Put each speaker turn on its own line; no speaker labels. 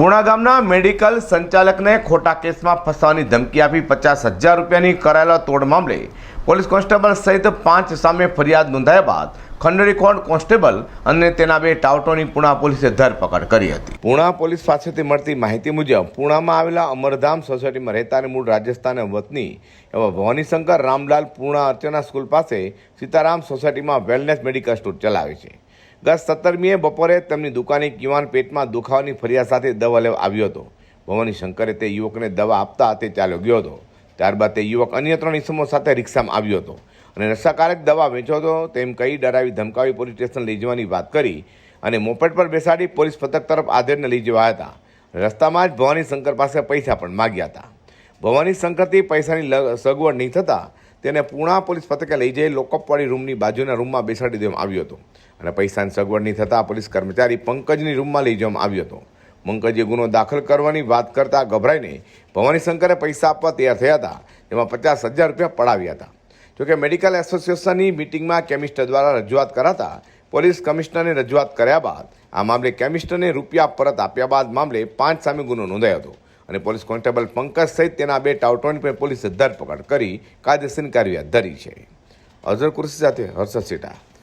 પૂણા ગામના મેડિકલ સંચાલકને ખોટા કેસમાં ફસાવાની ધમકી આપી પચાસ હજાર રૂપિયાની કરાયેલા તોડ મામલે પોલીસ કોન્સ્ટેબલ સહિત પાંચ સામે ફરિયાદ નોંધાયા બાદ ખંડરી કોર્ટ કોન્સ્ટેબલ અને તેના બે ટાવટોની પૂણા પોલીસે ધરપકડ કરી હતી. પૂણા પોલીસ પાસેથી મળતી માહિતી મુજબ પૂણામાં આવેલા અમરધામ સોસાયટીમાં રહેતા મૂળ રાજસ્થાન વતની એવા ભવાનીશંકર રામલાલ પૂર્ણા અર્ચના સ્કૂલ પાસે સીતારામ સોસાયટીમાં વેલનેસ મેડિકલ સ્ટોર ચલાવે છે. ગત સત્તરમીએ બપોરે તેમની દુકાને કિવાન પેટમાં દુખાવાની ફરિયાદ સાથે દવા લેવા આવ્યો હતો. ભવાની શંકરે તે યુવકને દવા આપતા તે ચાલ્યો ગયો હતો. ત્યારબાદ તે યુવક અન્ય ત્રણ ઇસમો સાથે રિક્ષામાં આવ્યો હતો અને નશાકારક દવા વેચો હતો તેમ કહી ડરાવી ધમકાવી પોલીસ સ્ટેશન લઈ જવાની વાત કરી અને મોપેડ પર બેસાડી પોલીસ પથક તરફ આધેડને લઈ જવાયા હતા. રસ્તામાં જ ભવાની શંકર પાસે પૈસા પણ માગ્યા હતા. ભવાની શંકરથી પૈસાની સગવડ નહીં થતાં તેને પૂણા પોલીસ પથકે લઈ જઈ લોકઅપવાળી રૂમની બાજુના રૂમમાં બેસાડી દેવામાં આવ્યો હતો. અને પૈસાની સગવડ નહીં થતાં પોલીસ કર્મચારી પંકજની રૂમમાં લઈ જવામાં આવ્યો હતો. પંકજે ગુનો દાખલ કરવાની વાત કરતા ગભરાઈને ભવાની શંકરે પૈસા આપવા તૈયાર થયા હતા. તેમાં પચાસ હજાર રૂપિયા પડાવ્યા હતા. જોકે મેડિકલ એસોસિએશનની મિટિંગમાં કેમિસ્ટર દ્વારા રજૂઆત કરાતા પોલીસ કમિશનરને રજૂઆત કર્યા બાદ આ મામલે કેમિસ્ટરને રૂપિયા પરત આપ્યા બાદ મામલે પાંચ સામે ગુનો નોંધાયો હતો. અને પોલીસ કોન્સ્ટેબલ પંકજ સહિત તેના બે ટાઉટોની પણ પોલીસે ધરપકડ કરી કાયદેસરની કાર્યવાહી ધરી છે. અઝર કુરશી સાથે હર્ષદ સેટા.